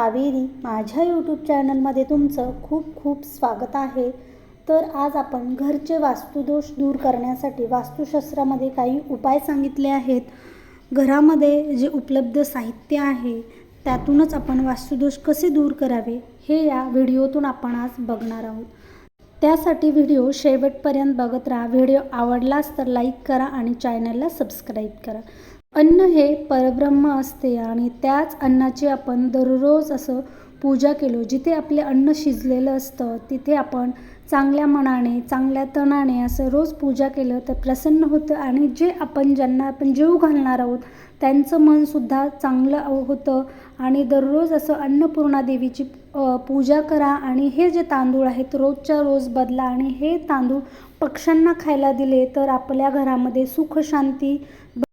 कावेरी माझ्या यूट्यूब चॅनलमध्ये तुमचं खूप खूप स्वागत आहे. तर आज आपण घरचे वास्तुदोष दूर करण्यासाठी वास्तुशास्त्रामध्ये काही उपाय सांगितले आहेत. घरामध्ये जे उपलब्ध साहित्य आहे त्यातूनच आपण वास्तुदोष कसे दूर करावे हे या व्हिडिओतून आपण आज बघणार आहोत. त्यासाठी व्हिडिओ शेवटपर्यंत बघत राहा. व्हिडिओ आवडलाच तर लाईक करा आणि चॅनलला सबस्क्राईब करा. अन्न हे परब्रह्म असते आणि त्याच अन्नाची आपण दररोज असं पूजा केलो. जिथे आपले अन्न शिजलेलं असतं तिथे आपण चांगल्या मनाने चांगल्या तणाने असं रोज पूजा केलं तर प्रसन्न होतं आणि जे आपण ज्यांना आपण जेव घालणार आहोत त्यांचं मनसुद्धा चांगलं होतं. आणि दररोज असं अन्नपूर्णा देवीची पूजा करा. आणि हे जे तांदूळ आहेत रोजच्या रोज बदला. आणि हे तांदूळ पक्ष्यांना खायला दिले तर आपल्या घरामध्ये सुख शांती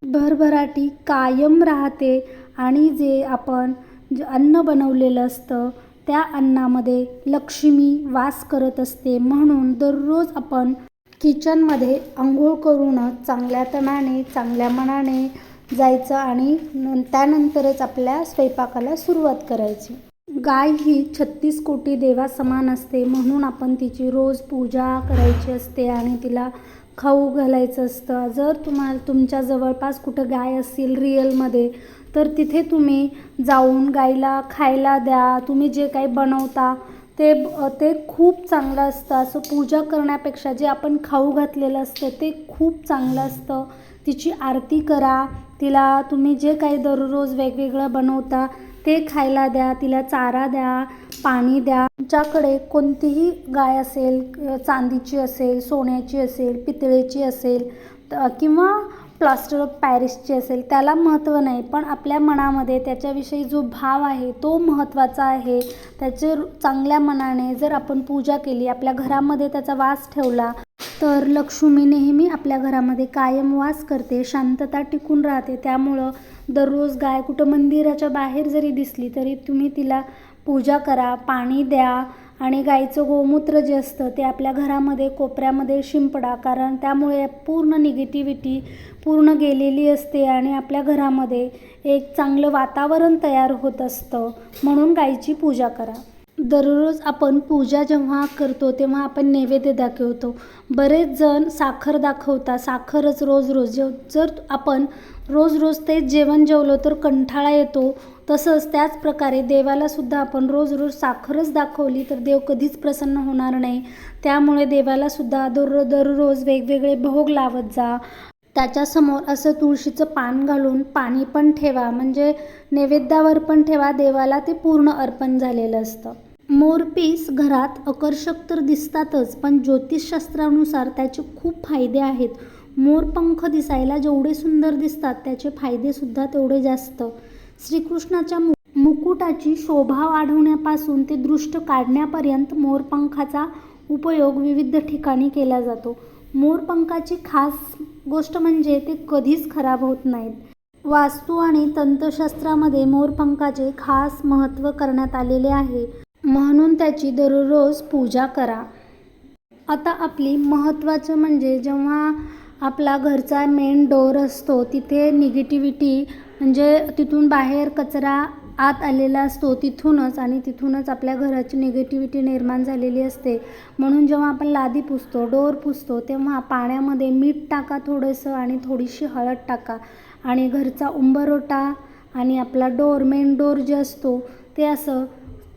भरभराटी कायम राहते. आणि जे आपण जे अन्न बनवलेलं असतं त्या अन्नामध्ये लक्ष्मी वास करत असते. म्हणून दररोज आपण किचनमध्ये आंघोळ करूनच चांगल्या तणाने चांगल्या मनाने जायचं आणि त्यानंतरच आपल्या स्वयंपाकाला सुरुवात करायची. गाय ही छत्तीस कोटी देवा समान असते म्हणून आपण तिची रोज पूजा करायची असते आणि तिला खाऊ घालायचं असतं. जर तुम्हाला तुमच्या जवळपास कुठं गाय असेल रिअलमध्ये तर तिथे तुम्ही जाऊन गायला खायला द्या. तुम्ही जे काही बनवता ते ते खूप चांगलं असतं. असं पूजा करण्यापेक्षा जे आपण खाऊ घातलेलं असतं ते खूप चांगलं असतं. तिची आरती करा तिला तुम्ही जे काही दररोज वेगवेगळं बनवता ते खायला द्या तिला चारा द्या पाणी द्या. तुमच्याकडे कोणतीही गाय असेल चांदीची असेल सोन्याची असेल पितळेची असेल किंवा प्लास्टर ऑफ पॅरिसची असेल त्याला महत्त्व नाही. पण आपल्या मनामध्ये त्याच्याविषयी जो भाव आहे तो महत्त्वाचा आहे. त्याचे चांगल्या मनाने जर आपण पूजा केली आपल्या घरामध्ये त्याचा वास ठेवला तर लक्ष्मी नेहमी आपल्या घरामध्ये कायम वास करते शांतता टिकून राहते. त्यामुळं दररोज गाय कुठं मंदिराच्या बाहेर जरी दिसली तरी तुम्ही तिला पूजा करा पाणी द्या आणि गाईचं गोमूत्र जे असतं ते आपल्या घरामध्ये कोपऱ्यामध्ये शिंपडा कारण त्यामुळे पूर्ण निगेटिव्हिटी पूर्ण गेलेली असते आणि आपल्या घरामध्ये एक चांगलं वातावरण तयार होत असतं. म्हणून गाईची पूजा करा. दररोज आपण पूजा जेव्हा करतो तेव्हा आपण नैवेद्य दाखवतो. बरेच जण साखर दाखवतात. साखरच रोज रोज. जेव जर आपण रोज रोज ते जेवण जेवलो तर कंठाळा येतो. तसंच त्याच प्रकारे देवालासुद्धा आपण रोज रोज साखरच दाखवली तर देव कधीच प्रसन्न होणार नाही. त्यामुळे देवालासुद्धा दररो दररोज वेगवेगळे भोग लावत जा. त्याच्यासमोर असं तुळशीचं पान घालून पाणी पण ठेवा. म्हणजे नैवेद्यावर पण ठेवा. देवाला ते पूर्ण अर्पण झालेलं असतं. मोरपीस घरात आकर्षक तर दिसतातच पण ज्योतिषशास्त्रानुसार त्याचे खूप फायदे आहेत. मोरपंख दिसायला जेवढे सुंदर दिसतात त्याचे फायदेसुद्धा तेवढे जास्त. श्रीकृष्णाच्या मु मुकुटाची शोभा वाढवण्यापासून ते दृष्ट काढण्यापर्यंत मोरपंखाचा उपयोग विविध ठिकाणी केला जातो. मोरपंखाची खास गोष्ट म्हणजे ते कधीच खराब होत नाहीत. वास्तू आणि तंत्रशास्त्रामध्ये मोरपंखाचे खास महत्त्व करण्यात आलेले आहे. म्हणून त्याची दररोज पूजा करा. आता आपली महत्त्वाचं म्हणजे जेव्हा आपला घरचा मेन डोअर असतो तिथे निगेटिव्हिटी म्हणजे तिथून बाहेर कचरा आत आलेला असतो तिथूनच आणि तिथूनच आपल्या घराची निगेटिव्हिटी निर्माण झालेली असते. म्हणून जेव्हा आपण लादी पुसतो डोर पुसतो तेव्हा पाण्यामध्ये मीठ टाका थोडंसं आणि थोडीशी हळद टाका आणि घरचा उंबरोटा आणि आपला डोर मेन डोअर जे असतो ते असं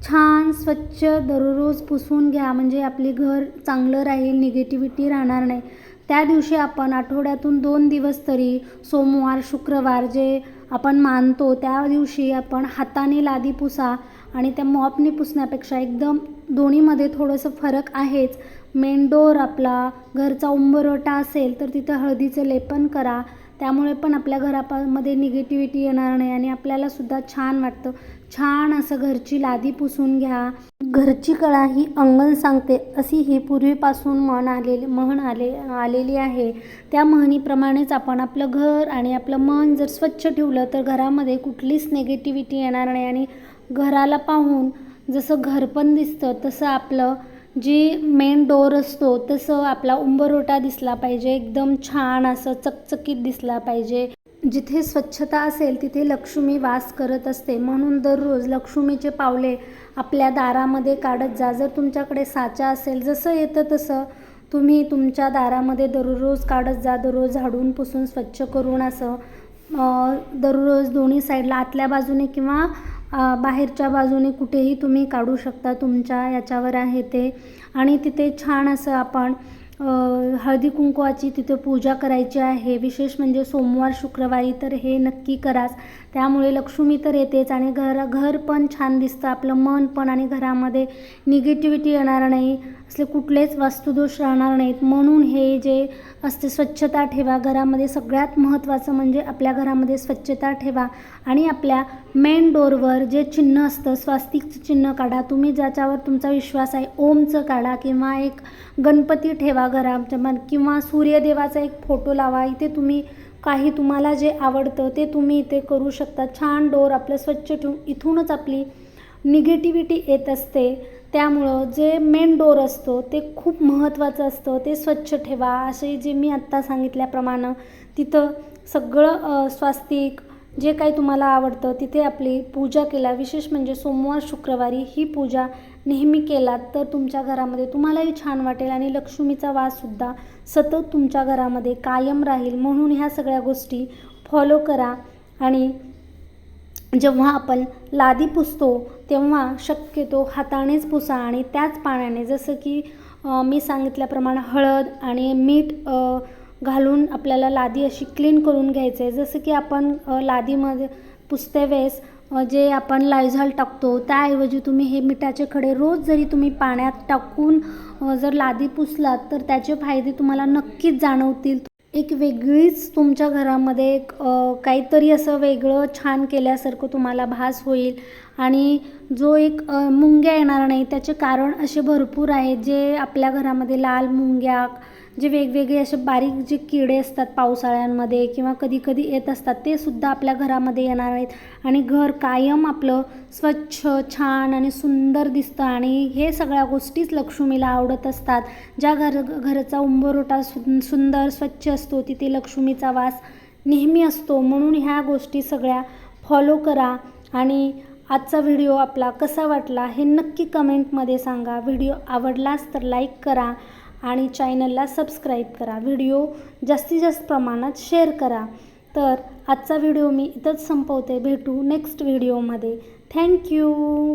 छान स्वच्छ दररोज पुसून घ्या. म्हणजे आपले घर चांगलं राहील निगेटिव्हिटी राहणार नाही. त्या दिवशी आपण आठवड्यातून दोन दिवस तरी सोमवार शुक्रवार जे आपण मानतो त्या दिवशी आपण हाताने लादी पुसा आणि त्या मॉपने पुसण्यापेक्षा एकदम दोन्हीमध्ये थोडंसं फरक आहेच. मेन आपला घरचा उंबरवटा असेल तर तिथं हळदीचं लेपन करा. त्यामुळे पण आपल्या घरामध्ये निगेटिव्हिटी येणार नाही आणि आपल्यालासुद्धा छान वाटतं. छान असं घरची लादी पुसून घ्या. घरची कळा ही अंगण सांगते. अशी ही पूर्वीपासून म्हण आलेली म्हण आले आलेली आहे. त्या म्हणीप्रमाणेच आपण आपलं घर आणि आपलं मन जर स्वच्छ ठेवलं तर घरामध्ये कुठलीच निगेटिव्हिटी येणार नाही. आणि घराला पाहून जसं घर पण दिसतं तसं आपलं जी मेन डोअर असतो तसं आपला उंबरोटा दिसला पाहिजे एकदम छान असं चकचकीत दिसला पाहिजे. जिथे स्वच्छता असेल तिथे लक्ष्मी वास करत असते. म्हणून दररोज लक्ष्मीचे पावले आपल्या दारामध्ये काढत जा. जर तुमच्याकडे साचा असेल जसं येतं तसं तुम्ही तुमच्या दारामध्ये दररोज काढत जा. दररोज झाडून पुसून स्वच्छ करून असं दररोज दोन्ही साईडला आतल्या बाजूने किंवा बाहेरच्या बाजूने कुठेही तुम्ही काढू शकता तुमच्या याच्यावर आहे ते. आणि तिथे छान असं आपण हळदी कुंकवाची तिथे पूजा करायची आहे. विशेष म्हणजे सोमवार शुक्रवारी तर हे नक्की कराच. त्यामुळे लक्ष्मी तर येतेच आणि घर घर पण छान दिसतं. आपलं मन पण आणि घरामध्ये निगेटिव्हिटी येणार नाही. असले कुठलेच वास्तुदोष राहणार नाहीत. म्हणून हे जे असते स्वच्छता ठेवा घरामध्ये सगळ्यात महत्त्वाचं म्हणजे आपल्या घरामध्ये स्वच्छता ठेवा. आणि आपल्या मेन डोरवर जे चिन्ह असतं स्वास्तिकचं चिन्ह काढा. तुम्ही ज्याच्यावर तुमचा विश्वास आहे ओमचं काढा किंवा एक गणपती ठेवा घराच्या मध किंवा सूर्यदेवाचा एक फोटो लावा. इथे तुम्ही काही तुम्हाला जे आवडतं ते तुम्ही इथे करू शकता. छान डोर आपलं स्वच्छ ठेवून इथूनच आपली निगेटिव्हिटी येत असते. त्यामुळं जे मेन डोर असतो ते खूप महत्त्वाचं असतं. ते स्वच्छ ठेवा. असे जे मी आत्ता सांगितल्याप्रमाणं तिथं सगळं स्वास्तिक जे काही तुम्हाला आवडतं तिथे आपली पूजा केला. विशेष म्हणजे सोमवार शुक्रवारी ही पूजा नेहमी केलात तर तुमच्या घरामध्ये तुम्हालाही छान वाटेल आणि लक्ष्मीचा वाससुद्धा सतत तुमच्या घरामध्ये कायम राहील. म्हणून ह्या सगळ्या गोष्टी फॉलो करा आणि जेव्हा आपण लादी पुसतो तेव्हा शक्यतो हातानेच पुसा आणि त्याच पाण्याने जसं की मी सांगितल्याप्रमाणे हळद आणि मीठ घालून आपल्याला लादी अशी क्लीन करून घ्यायचं. आहे जसं की आपण लादीमध्ये पुसते वेळेस जे आपण लायझॉल टाकतो त्याऐवजी तुम्ही हे मिठाचे खडे रोज जरी तुम्ही पाण्यात टाकून जर लादी पुसलात तर त्याचे फायदे तुम्हाला नक्कीच जाणवतील. एक वेगळीच तुमच्या घरामध्ये एक काहीतरी असं वेगळं छान केल्यासारखं तुम्हाला भास होईल. आणि जो एक मुंग्या येणार नाही त्याचे कारण असे भरपूर आहेत जे आपल्या घरामध्ये लाल मुंग्या जे वेगवेगळे असे बारीक जे किडे असतात पावसाळ्यांमध्ये किंवा कधी कधी येत असतात ते सुद्धा आपल्या घरामध्ये येणार आहेत. आणि घर कायम आपलं स्वच्छ छान आणि सुंदर दिसतं. आणि हे सगळ्या गोष्टीच लक्ष्मीला आवडत असतात. ज्या घर घराचा उंबरोटा सु सुंदर स्वच्छ असतो तिथे लक्ष्मीचा वास नेहमी असतो. म्हणून ह्या गोष्टी सगळ्या फॉलो करा. आणि आजचा व्हिडिओ आपला कसा वाटला हे नक्की कमेंटमध्ये सांगा. व्हिडिओ आवडलाच तर लाईक करा. आणि चॅनलला सबस्क्राईब करा. व्हिडिओ जास्तीत जास्त प्रमाणात शेअर करा. तर आजचा व्हिडिओ मी इथंच संपवते. भेटू नेक्स्ट व्हिडिओमध्ये. थँक्यू.